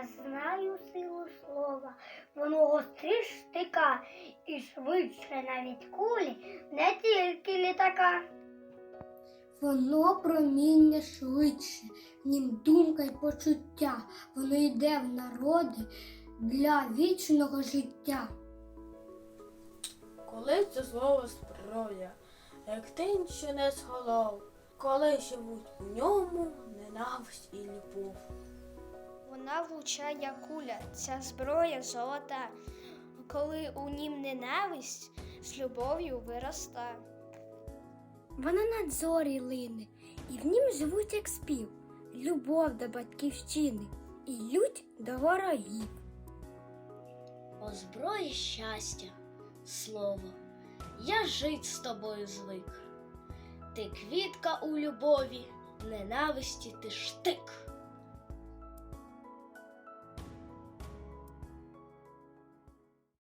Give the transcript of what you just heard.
Я знаю силу слова, воно гостріш штика і швидше навіть кулі, не тільки літака. Воно проміння швидше, в нім думка й почуття, воно йде в народи для вічного життя. Коли це слово зброя, як тень, що не з голов, коли живуть у ньому ненависть і любов. Вона влучає куля, ця зброя золота, коли у нім ненависть з любов'ю вироста. Вона над зорі лине, і в нім живуть як спів, любов до батьківщини і лють до ворогів. О зброї щастя, слово, я жить з тобою звик. Ти квітка у любові, ненависті ти штик.